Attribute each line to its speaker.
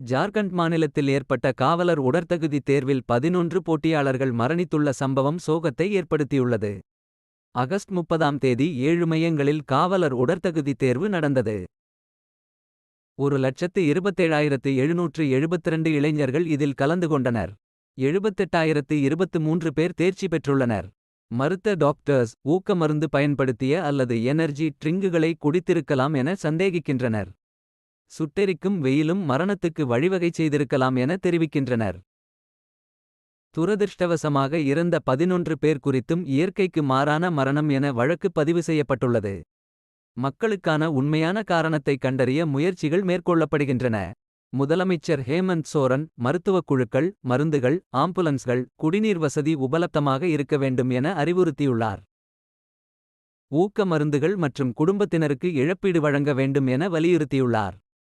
Speaker 1: ஜார்க்கண்ட் மாநிலத்தில் ஏற்பட்ட காவலர் உடற்தகுதி தேர்வில் பதினொன்று போட்டியாளர்கள் மரணித்துள்ள சம்பவம் சோகத்தை ஏற்படுத்தியுள்ளது. அகஸ்ட் முப்பதாம் தேதி ஏழு மையங்களில் காவலர் உடற்தகுதி தேர்வு நடந்தது. ஒரு லட்சத்து இருபத்தேழாயிரத்து எழுநூற்று எழுபத்திரண்டு இளைஞர்கள் இதில் கலந்து கொண்டனர். எழுபத்தெட்டாயிரத்து இருபத்து மூன்று பேர் தேர்ச்சி பெற்றுள்ளனர். மருத்த டாக்டர்ஸ் ஊக்க மருந்து பயன்படுத்திய அல்லது எனர்ஜி ட்ரிங்குகளை குடித்திருக்கலாம் என சந்தேகிக்கின்றனர். சுட்டெரிக்கும் வெயிலும் மரணத்துக்கு வழிவகை செய்திருக்கலாம் என தெரிவிக்கின்றனர். துரதிர்ஷ்டவசமாக இறந்த பதினொன்று பேர் குறித்தும் இயற்கைக்கு மாறான மரணம் என வழக்கு பதிவு செய்யப்பட்டுள்ளது. மக்களுக்கான உண்மையான காரணத்தை கண்டறிய முயற்சிகள் மேற்கொள்ளப்படுகின்றன. முதலமைச்சர் ஹேமந்த் சோரன் மருத்துவக் குழுக்கள் மருந்துகள் ஆம்புலன்ஸ்கள் குடிநீர் வசதி உபலப்தமாக இருக்க வேண்டும் என அறிவுறுத்தியுள்ளார். ஊக்க மருந்துகள் மற்றும் குடும்பத்தினருக்கு இழப்பீடு வழங்க வேண்டும் என வலியுறுத்தியுள்ளார்.